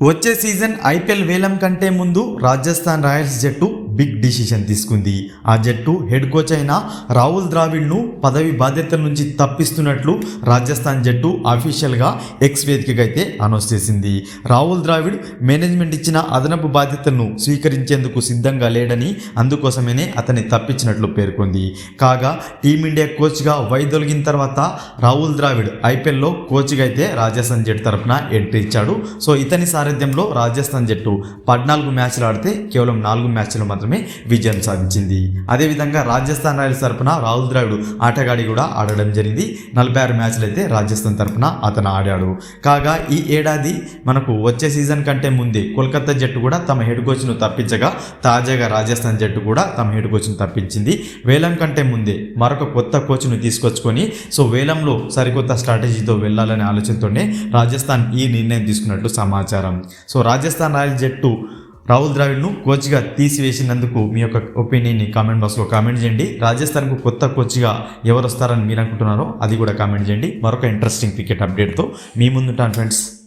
వచ్చే season IPL వేలం కంటే ముందు రాజస్థాన్ రాయల్స్ జట్టు బిగ్ డిసిషన్ తీసుకుంది. ఆ జట్టు హెడ్ కోచ్ అయిన రాహుల్ ద్రావిడ్ను పదవి బాధ్యతల నుంచి తప్పిస్తున్నట్లు రాజస్థాన్ జట్టు అఫీషియల్గా ఎక్స్ వేదికగా అయితే అనౌన్స్ చేసింది. రాహుల్ ద్రావిడ్ మేనేజ్మెంట్ ఇచ్చిన అదనపు బాధ్యతలను స్వీకరించేందుకు సిద్ధంగా లేడని అందుకోసమేనే అతన్ని తప్పించినట్లు పేర్కొంది. కాగా టీమిండియా కోచ్గా వైదొలిగిన తర్వాత రాహుల్ ద్రావిడ్ ఐపీఎల్లో కోచ్గా అయితే రాజస్థాన్ జట్టు తరఫున ఎంట్రీ ఇచ్చాడు. సో ఇతని సారథ్యంలో రాజస్థాన్ జట్టు పద్నాలుగు మ్యాచ్లు ఆడితే కేవలం నాలుగు మ్యాచ్లు మాత్రమే విజయం సాధించింది. అదేవిధంగా రాజస్థాన్ రాయల్స్ తరపున రాహుల్ ద్రావిడ్ ఆటగాడి కూడా ఆడడం జరిగింది. నలభై ఆరు మ్యాచ్లు అయితే రాజస్థాన్ తరపున అతను ఆడాడు. కాగా ఈ ఏడాది మనకు వచ్చే సీజన్ కంటే ముందే కోల్కతా జట్టు కూడా తమ హెడ్ కోచ్ను తప్పించగా తాజాగా రాజస్థాన్ జట్టు కూడా తమ హెడ్ కోచ్ను తప్పించింది. వేలం కంటే ముందే మరొక కొత్త కోచ్ను తీసుకొచ్చుకొని సో వేలంలో సరికొత్త స్ట్రాటజీతో వెళ్ళాలనే ఆలోచనతోనే రాజస్థాన్ ఈ నిర్ణయం తీసుకున్నట్టు సమాచారం. సో రాజస్థాన్ రాయల్ జట్టు రాహుల్ ద్రావిడ్ను కోచ్గా తీసివేసినందుకు మీ యొక్క ఒపీనియన్ని కామెంట్ బాక్స్లో కామెంట్ చేయండి. రాజస్థాన్కు కొత్త కోచ్గా ఎవరు వస్తారని మీరు అనుకుంటున్నారో అది కూడా కామెంట్ చేయండి. మరొక ఇంట్రెస్టింగ్ క్రికెట్ అప్డేట్తో మీ ముందుంటాను ఫ్రెండ్స్.